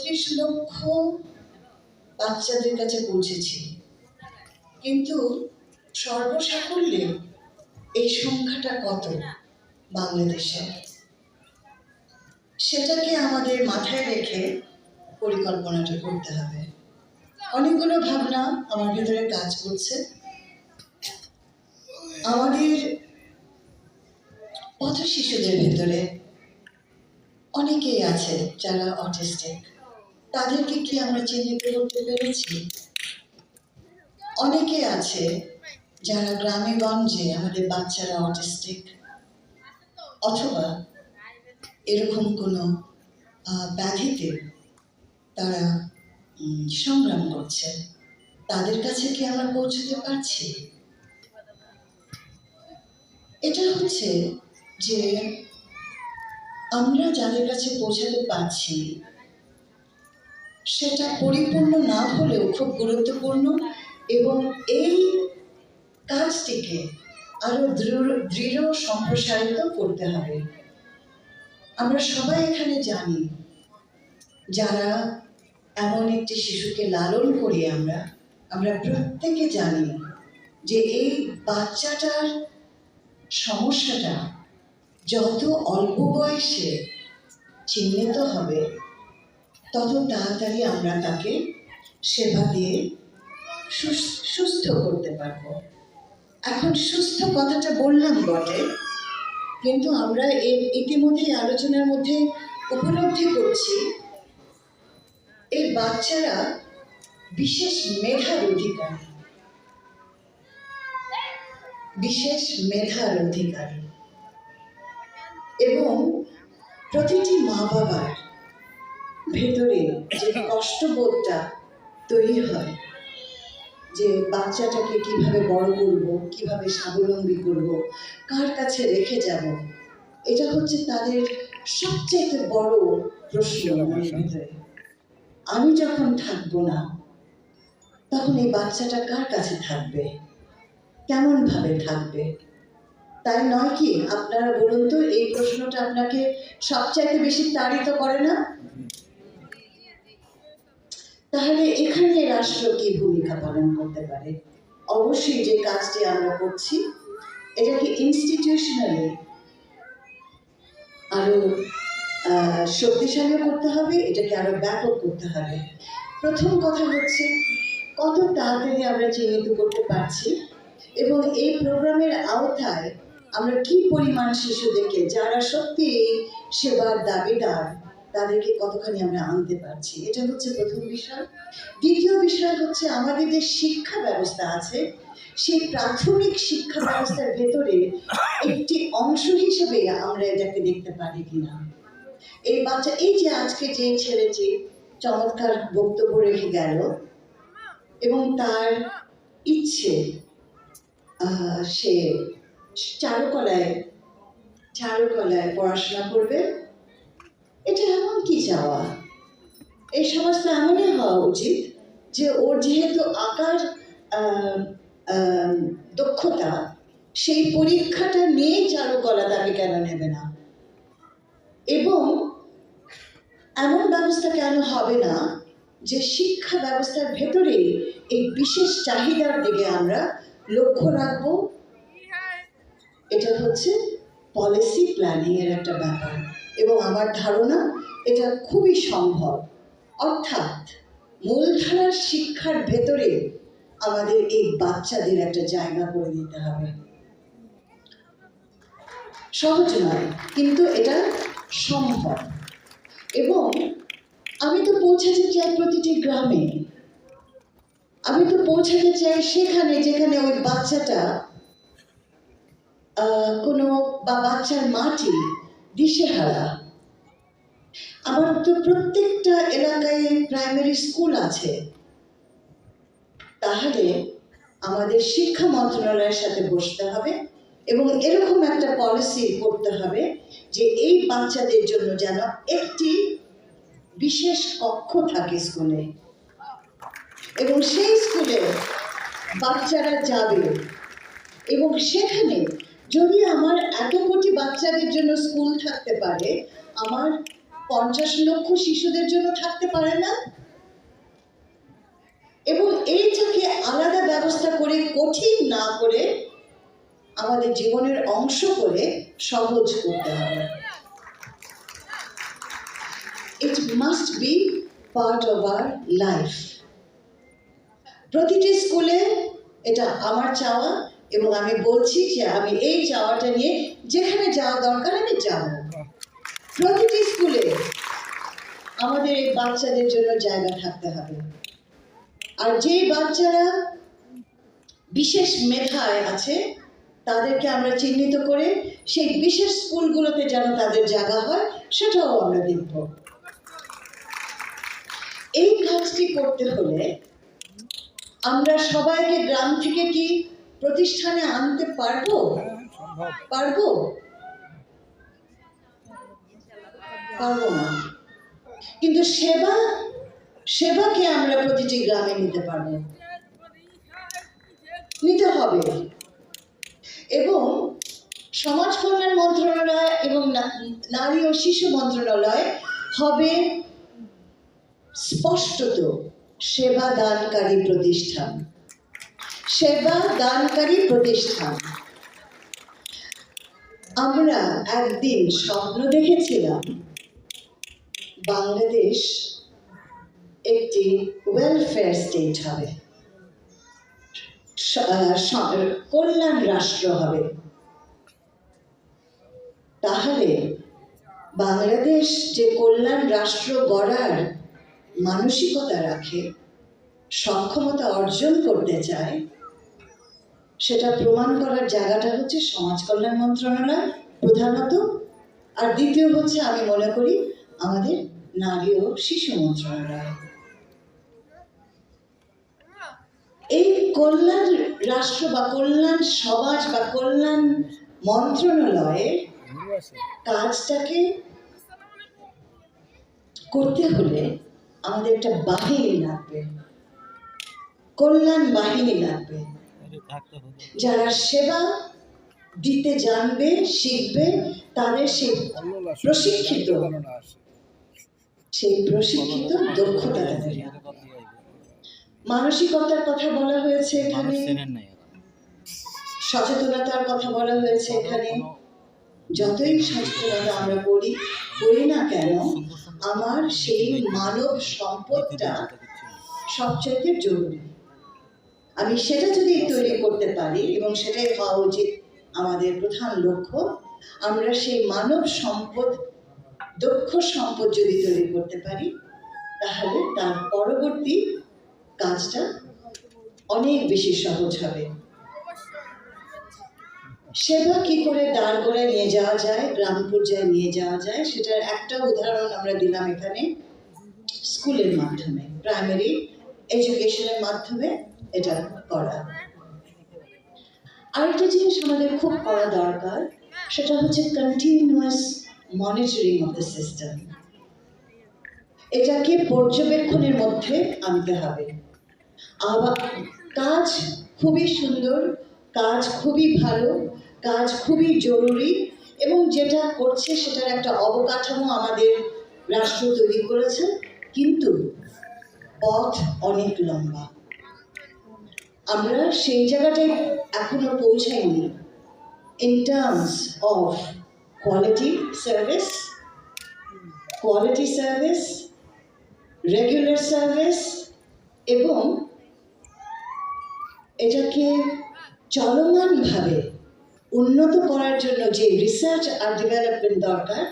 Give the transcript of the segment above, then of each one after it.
বত্রিশ লক্ষ বাচ্চাদের কাছে পৌঁছেছি। কিন্তু সর্বসাকুল্যে এই সংখ্যাটা কত বাংলাদেশে? সেটাকে আমাদের মাথায় রেখে পরিকল্পনাটা করতে হবে। অনেকগুলো ভাবনা আমার ভিতরে কাজ করছে। আমাদের পথ শিশুদের ভেতরে অনেকেই আছে যারা অটিস্টিক। তাদেরকে কি আমরা চিহ্নিত করতে পেরেছি। অনেকে আছে যারা গ্রামে গঞ্জে আমাদের বাচ্চারা অটিস্টিক অথবা এরকম কোনো ব্যাধিতে তারা সংগ্রাম করছে। তাদের কাছে কি আমরা পৌঁছতে পারছি? এটা হচ্ছে যে আমরা যাদের কাছে পৌঁছাতে পারছি সেটা পরিপূর্ণ না হলেও খুব গুরুত্বপূর্ণ এবং এই কাজটিকে আরও দৃঢ় দৃঢ় সম্প্রসারিত করতে হবে। আমরা সবাই এখানে জানি, যারা এমন একটি শিশুকে লালন করি আমরা আমরা প্রত্যেকে জানি যে এই বাচ্চাটার সমস্যাটা যত অল্প বয়সে চিহ্নিত হবে তত তাড়াতাড়ি আমরা তাকে সেবা দিয়ে সুস- সুস্থ করতে পারব। এখন সুস্থ কথাটা বললাম বটে, কিন্তু আমরা এর ইতিমধ্যে আলোচনার মধ্যে উপলব্ধি করছি, এই বাচ্চারা বিশেষ মেধার অধিকারী। বিশেষ মেধার অধিকারী। এবং প্রতিটি মা বাবার ভেতরে যে কষ্টবোধটা তৈরি হয়, যে বাচ্চাটাকে কীভাবে বড় করব, কীভাবে স্বাবলম্বী করব, কার কাছে রেখে যাব, এটা হচ্ছে তাদের সবচেয়ে বড় প্রশ্ন ভিতরে। আমি যখন থাকব না, তখন এই বাচ্চাটা কার কাছে থাকবে? কেমন ভাবে থাকবে? তাই নয় কি, আপনারা বলুন তো, এই প্রশ্নটা আপনাকে সবচাইতে বেশি তাড়িত করে না? তাহলে এখানে রাষ্ট্র কি ভূমিকা পালন করতে পারে? অবশ্যই যে কাজটি আমরা করছি এটাকে ইনস্টিটিউশনালি আরও আহ, শক্তিশালী করতে হবে? এটাকে আরও ব্যাপক করতে হবে? প্রথম কথা হচ্ছে কত তাড়াতাড়ি আমরা চিহ্নিত করতে পারছি এবং এই প্রোগ্রামের আওতায় আমরা কি পরিমাণ শিশুদেরকে যারা সত্যি এই সেবার দাবিদার তাদেরকে কতখানি আমরা আনতে পারছি? এটা হচ্ছে প্রথম বিষয়। দ্বিতীয় বিষয় হচ্ছে আমাদের যে শিক্ষা ব্যবস্থা আছে, সেই প্রাথমিক শিক্ষা ব্যবস্থার ভেতরে একটি অংশ হিসেবে আমরা এটাকে দেখতে পারি কিনা। এই বাচ্চা, এই যে আজকে যে ছেলেটি চমৎকার বক্তব্য রেখে গেল এবং তার ইচ্ছে সে চারুকলায় চারুকলায় পড়াশোনা করবে। এটা এমন কি চাওয়া? এই সমস্ত এমনই হওয়া উচিত যে ওর যেহেতু আঁকার দক্ষতা সেই পরীক্ষাটা নিয়েই চারুকলা তাকে কেন নেবে না? এবং এমন ব্যবস্থা কেন হবে না যে শিক্ষা ব্যবস্থার ভেতরে এই বিশেষ চাহিদার দিকে আমরা লক্ষ্য রাখব? এটা হচ্ছে পলিসি প্ল্যানিং এর একটা ব্যাপার। এবং আমার ধারণা এটা খুবই সম্ভব। অর্থাৎ মূলধারার শিক্ষার ভেতরে আমাদের এই বাচ্চাদের একটা জায়গা করে দিতে হবে। সহজ নয়, কিন্তু এটা সম্ভব। এবং আমি তো পৌঁছাতে চাই প্রতিটি গ্রামে। আমি তো পৌঁছাতে চাই সেখানে যেখানে ওই বাচ্চাটা কোনো বা বাচ্চার মাটি দিশেহারা। তো প্রত্যেকটা এলাকায় প্রাইমারি স্কুল আছে। তাহলে আমাদের শিক্ষা মন্ত্রণালয়ের সাথে বসতে হবে এবং এরকম একটা পলিসি করতে হবে যে এই বাচ্চাদের জন্য যেন একটি বিশেষ কক্ষ থাকে স্কুলে এবং সেই স্কুলে বাচ্চারা যাবে। এবং সেখানে যদি আমার এত কোটি বাচ্চাদের জন্য স্কুল থাকতে পারে, আমার পঞ্চাশ লক্ষ শিশুদের জন্য থাকতে পারে না? এবং এইটাকে আলাদা ব্যবস্থা করে, কঠিন না করে আমাদের জীবনের অংশ করে সহজ করতে হবে। It must be part of our life প্রতিটি স্কুলে এটা আমার চাওয়া এবং আমি বলছি যে আমি এই চাওয়াটা নিয়ে যেখানে যাওয়া দরকার আমি যাব। প্রতিটি স্কুলে আমাদের এই বাচ্চাদের জন্য জায়গা থাকতে হবে। আর যে বাচ্চারা বিশেষ মেধায় আছে, তাদেরকে আমরা চিহ্নিত করে সেই বিশেষ স্কুলগুলোতে যেন তাদের জায়গা হয়, সেটাও আমরা দেখব। এই কাজটি করতে হলে আমরা সবাইকে গ্রাম থেকে কি প্রতিষ্ঠানে আনতে পারব? পারব? পারব না। কিন্তু সেবা, সেবাকে আমরা প্রতিটি গ্রামে নিতে পারব। নিতে হবে। এবং সমাজ কল্যাণ মন্ত্রণালয় এবং নারী ও শিশু মন্ত্রণালয় হবে স্পষ্টত সেবা দানকারী প্রতিষ্ঠান। সেবা দানকারী প্রতিষ্ঠান। আমরা একদিন স্বপ্ন দেখেছিলাম বাংলাদেশ একটি ওয়েলফেয়ার স্টেট হবে। কল্যাণ রাষ্ট্র হবে। তাহলে বাংলাদেশ যে কল্যাণ রাষ্ট্র গড়ার মানসিকতা রাখে, সক্ষমতা অর্জন করতে চায়, সেটা প্রমাণ করার জায়গাটা হচ্ছে সমাজ কল্যাণ মন্ত্রণালয় প্রধানত। আর দ্বিতীয় হচ্ছে আমি মনে করি আমাদের নারী ও শিশু মন্ত্রণালয়। এই কল্যাণ রাষ্ট্র বা কল্যাণ সমাজ বা কল্যাণ মন্ত্রণালয়ের কাজটাকে করতে হলে আমাদের একটা বাহিনী লাগবে। কল্যাণ বাহিনী লাগবে। যারা সেবা দিতে জানবে, শিখবে, তাদের সেই প্রশিক্ষিত সেই প্রশিক্ষিত দক্ষতা মানসিকতার কথা বলা হয়েছে এখানে। সচেতনতার কথা বলা হয়েছে এখানে। যতই সচেতনতা আমরা করি করি না কেন আমার সেই মানব সম্পদটা সবচাইতে জরুরি। আমি সেটা যদি তৈরি করতে পারি এবং সেটাই হওয়া উচিত আমাদের প্রধান লক্ষ্য আমরা সেই মানব সম্পদ দক্ষ সম্পদ যদি তৈরি করতে পারি, তাহলে তার পরবর্তী কাজটা অনেক বেশি সহজ হবে। সেবা কি করে দাঁড় করে নিয়ে যাওয়া যায়, গ্রাম পর্যায়ে নিয়ে যাওয়া যায়, সেটার একটা উদাহরণ আমরা দিলাম এখানে স্কুলের মাধ্যমে। প্রাইমারি এডুকেশনের মাধ্যমে এটা করা। আরেকটা জিনিস আমাদের খুব করা দরকার, সেটা হচ্ছে continuous monitoring of the system এটাকে পর্যবেক্ষণের মধ্যে আনতে হবে। আবার কাজ খুবই সুন্দর, কাজ খুবই ভালো, কাজ খুবই জরুরি এবং যেটা করছে সেটার একটা অবকাঠামো আমাদের রাষ্ট্র তৈরি করেছে, কিন্তু পথ অনেক লম্বা। আমরা সেই জায়গাটায় এখনও পৌঁছাইনি। In terms of quality service quality service regular service এবং এটাকে চলমানভাবে উন্নত করার জন্য যে রিসার্চ আর ডেভেলপমেন্ট দরকার,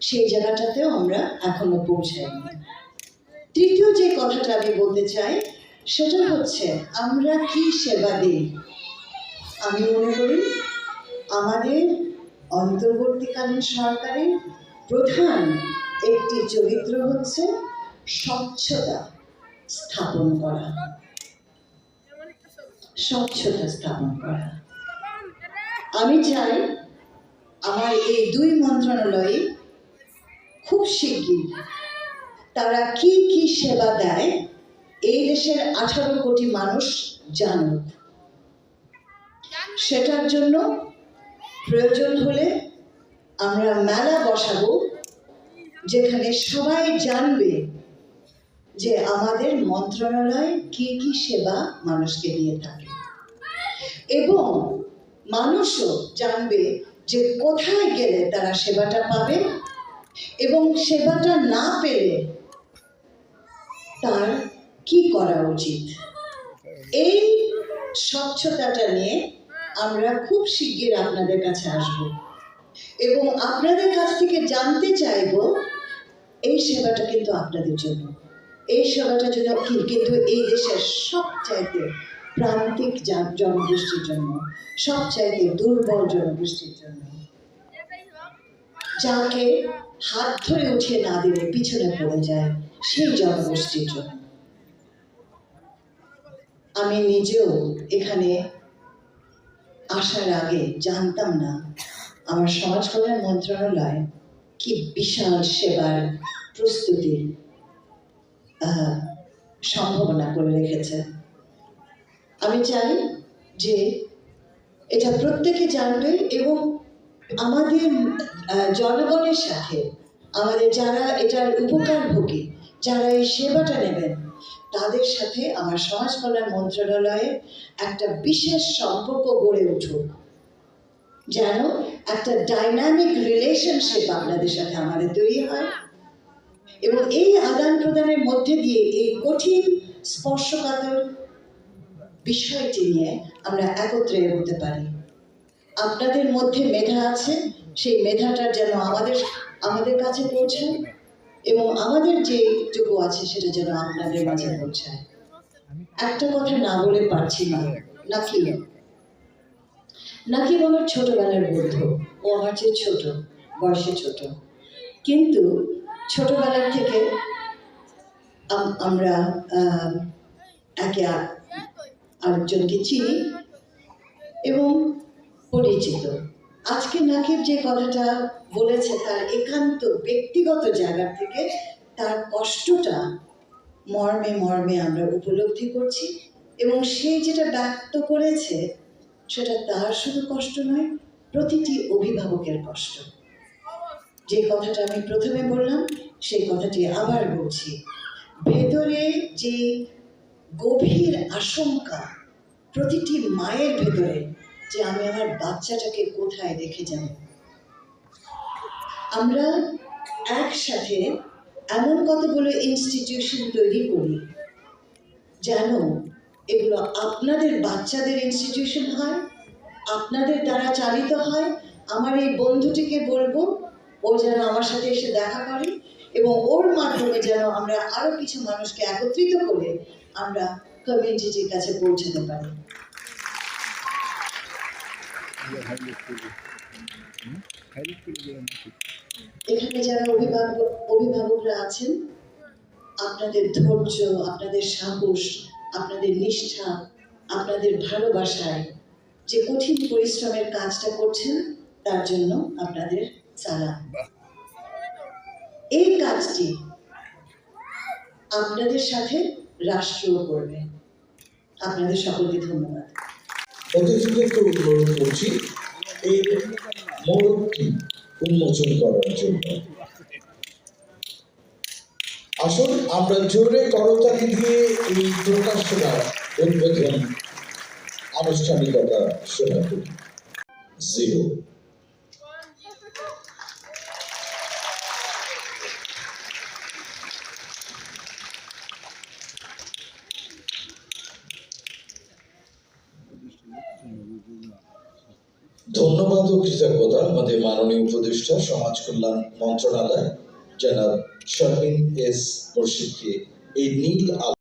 সেই জায়গাটাতেও আমরা এখনও পৌঁছাইনি তৃতীয় যে কথাটা আমি বলতে চাই, সেটা হচ্ছে আমরা কি সেবা দিই? আমি মনে করি আমাদের অন্তর্বর্তীকালীন সরকারের প্রধান একটি চরিত্র হচ্ছে স্বচ্ছতা স্থাপন করা। স্বচ্ছতা স্থাপন করা। আমি চাই আমার এই দুই মন্ত্রণালয়ে খুব শিগগির তারা কি কি সেবা দেয় এই দেশের আঠারো কোটি মানুষ জানুক। সেটার জন্য প্রয়োজন হলে আমরা মেলা বসাবো, যেখানে সবাই জানবে যে আমাদের মন্ত্রণালয় কি কি সেবা মানুষকে দিয়ে থাকে। এবং মানুষও জানবে যে কোথায় গেলে তারা সেবাটা পাবে এবং সেবাটা না পেলে তার কি করা উচিত? এই স্বচ্ছতাটা নিয়ে আমরা খুব শিগগির আপনাদের কাছে আসব। এবং আপনাদের কাছ থেকে জানতে চাইব, এই সেবাটা কিন্তু আপনাদের জন্য। এই সেবাটা জন্য কিন্তু এই দেশের সবচাইতে প্রান্তিক জনগোষ্ঠীর জন্য, সবচাইতে দুর্বল জনগোষ্ঠীর জন্য। যাকে হাত ধরে উঠে না দিলে পিছনে পড়ে যায়, সেই জনগোষ্ঠীর জন্য। আমি নিজেও এখানে আসার আগে জানতাম না। আমার সমাজ কল্যাণ মন্ত্রণালয় কি বিশাল সেবার প্রস্তুতি আহ, সম্ভাবনা করে রেখেছে। আমি চাই যে এটা প্রত্যেকে জানবে এবং আমাদের জনগণের সাথে আমাদের যারা এটার উপকারভোগী যারা এই সেবাটা নেবেন, তাদের সাথে আমার সমাজ কল্যাণ মন্ত্রণালয়ে একটা বিশেষ সম্পর্ক গড়ে উঠুক। যেন একটা ডাইনামিক রিলেশনশিপ আপনাদের সাথে আমাদের তৈরি হয় এবং এই আদান প্রদানের মধ্যে দিয়ে এই কঠিন স্পর্শকাতর বিষয়টি নিয়ে আমরা একত্রে এগোতে পারি। আপনাদের মধ্যে মেধা আছে, সেই মেধাটা যেন আমাদের আমাদের কাছে পৌঁছায়। এবং আমাদের যে যোগ্য আছে সেটা যেন আপনাদের মাঝে পৌঁছায়। একটা কথা না বলে পারছি না। নাকি? নাকি আমার ছোটবেলার বন্ধু? ও আমার চেয়ে ছোট, বয়সে ছোট। কিন্তু ছোটবেলার থেকে আম- আমরা একে আরেকজনকে চিনি এবং পরিচিত। আজকে নাকিব যে কথাটা বলেছে, তার একান্ত ব্যক্তিগত জায়গা থেকে তার কষ্টটা মর্মে মর্মে আমরা উপলব্ধি করছি এবং সে যেটা ব্যক্ত করেছে, সেটা তার শুধু কষ্ট নয়, প্রতিটি অভিভাবকের কষ্ট। যে কথাটা আমি প্রথমে বললাম, সেই কথাটি আবার বলছি। ভেতরে যে গভীর আশঙ্কা প্রতিটি মায়ের ভেতরে যে আমি আমার বাচ্চাটাকে কোথায় রেখে যাব। আমরা একসাথে এমন কতগুলো ইনস্টিটিউশন তৈরি করি যেন এগুলো আপনাদের বাচ্চাদের ইনস্টিটিউশন হয়, আপনাদের দ্বারা চালিত হয়। আমার এই বন্ধুটিকে বলব, ও যেন আমার সাথে এসে দেখা করে এবং ওর মাধ্যমে যেন আমরা আরও কিছু মানুষকে একত্রিত করে আমরা কমিউনিটির কাছে পৌঁছাতে পারি। এখানে যারা অভিভাবক অভিভাবকরা আছেন আপনাদের ধৈর্য আপনাদের সাহস আপনাদের নিষ্ঠা আপনাদের ভালোবাসায় যে কঠিন পরিশ্রমের কাজটা করছেন তার জন্য আপনাদের সালাম। এই কাজটি আপনাদের সাথে রাষ্ট্রও করবে। আপনাদের সকলকে ধন্যবাদ। অতিথিদেরকে অনুরোধ করছি এই মোড়কটি উন্মোচন করার জন্য? আসুন, আমরা জোরে করতালি দিয়ে এই প্রকাশনা উদ্বোধন আনুষ্ঠানিকতা শোনা করি। জিরো। ও কৃতজ্ঞতা আমাদের মাননীয় উপদেষ্টা সমাজ কল্যাণ মন্ত্রণালয় জেনারেল শর্মিন এস মুর্শিদকে এই নীল